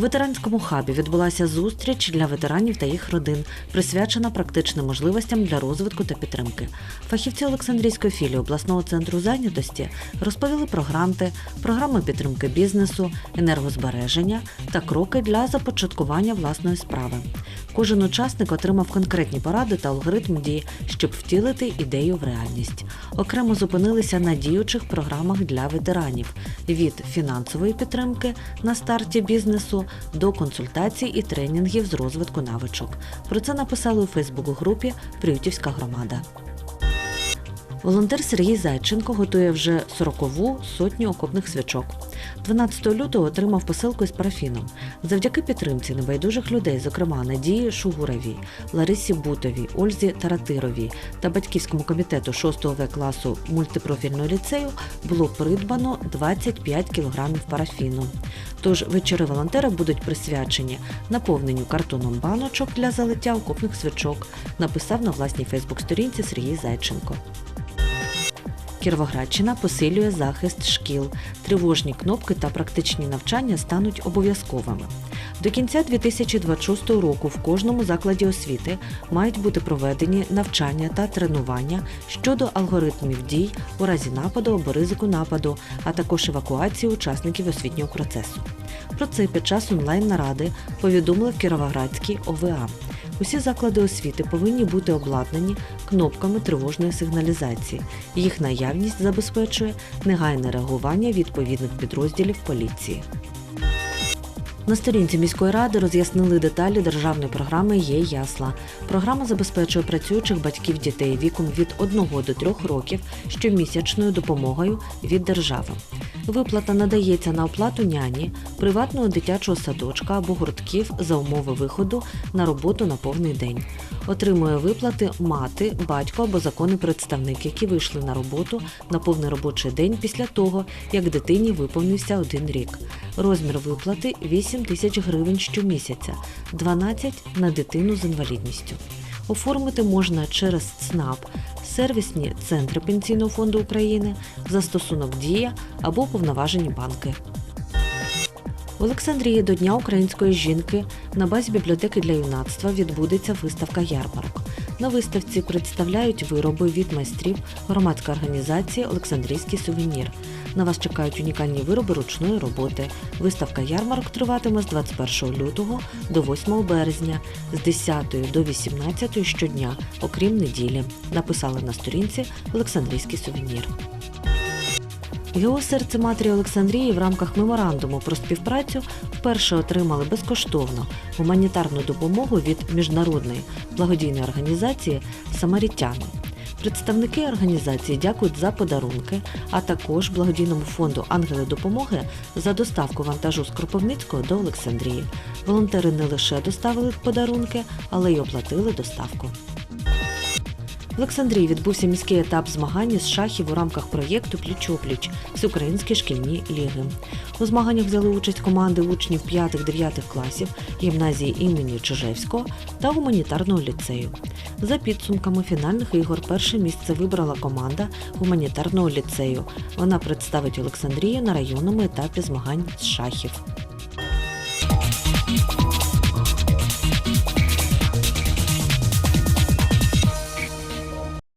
ветеранському хабі відбулася зустріч для ветеранів та їх родин, присвячена практичним можливостям для розвитку та підтримки. Фахівці Олександрійської філії обласного центру зайнятості розповіли про гранти, програми підтримки бізнесу, енергозбереження та кроки для започаткування власної справи. Кожен учасник отримав конкретні поради та алгоритм дій, щоб втілити ідею в реальність. Окремо зупинилися на діючих програмах для ветеранів від фінансової підтримки на старті бізнесу до консультацій і тренінгів з розвитку навичок. Про це написали у Фейсбук-групі Приютівська громада. Волонтер Сергій Зайченко готує вже 40-ву сотню окопних свічок. 12 лютого отримав посилку із парафіном. Завдяки підтримці небайдужих людей, зокрема Надії Шугуровій, Ларисі Бутовій, Ользі Таратировій та батьківському комітету 6 В класу мультипрофільного ліцею було придбано 25 кілограмів парафіну. Тож вечори волонтера будуть присвячені наповненню картоном баночок для залиття окопних свічок, написав на власній Фейсбук-сторінці Сергій Зайченко. Кіровоградщина посилює захист шкіл. Тривожні кнопки та практичні навчання стануть обов'язковими. До кінця 2026 року в кожному закладі освіти мають бути проведені навчання та тренування щодо алгоритмів дій у разі нападу або ризику нападу, а також евакуації учасників освітнього процесу. Про це під час онлайн-наради повідомили в Кіровоградській ОВА. Усі заклади освіти повинні бути обладнані кнопками тривожної сигналізації. Їх наявність забезпечує негайне реагування відповідних підрозділів поліції. На сторінці міської ради роз'яснили деталі державної програми Є ясла. Програма забезпечує працюючих батьків дітей віком від 1 до 3 років щомісячною допомогою від держави. Виплата надається на оплату няні, приватного дитячого садочка або гуртків за умови виходу на роботу на повний день. Отримує виплати мати, батько або законний представник, які вийшли на роботу на повний робочий день після того, як дитині виповнився один рік. Розмір виплати 8 тисяч гривень щомісяця, 12 на дитину з інвалідністю. Оформити можна через ЦНАП, сервісні центри Пенсійного фонду України, застосунок Дія або повноважені банки. Олександрії до Дня української жінки на базі бібліотеки для юнацтва відбудеться виставка ярмарок. На виставці представляють вироби від майстрів громадської організації Олександрійський сувенір. На вас чекають унікальні вироби ручної роботи. Виставка ярмарок триватиме з 21 лютого до 8 березня з 10 до 18 щодня, окрім неділі. Написали на сторінці Олександрійський сувенір. ГО серце матері Олександрії в рамках меморандуму про співпрацю вперше отримали безкоштовно гуманітарну допомогу від міжнародної благодійної організації Самарітяни. Представники організації дякують за подарунки, а також благодійному фонду Ангели допомоги за доставку вантажу з Кропивницького до Олександрії. Волонтери не лише доставили подарунки, але й оплатили доставку. Олександрії відбувся міський етап змагань з шахів у рамках проєкту Пліч-опліч Всеукраїнські шкільні ліги. У змаганнях взяли участь команди учнів 5-9 класів гімназії імені Чижевського та гуманітарного ліцею. За підсумками фінальних ігор перше місце вибрала команда гуманітарного ліцею. Вона представить Олександрію на районному етапі змагань з шахів.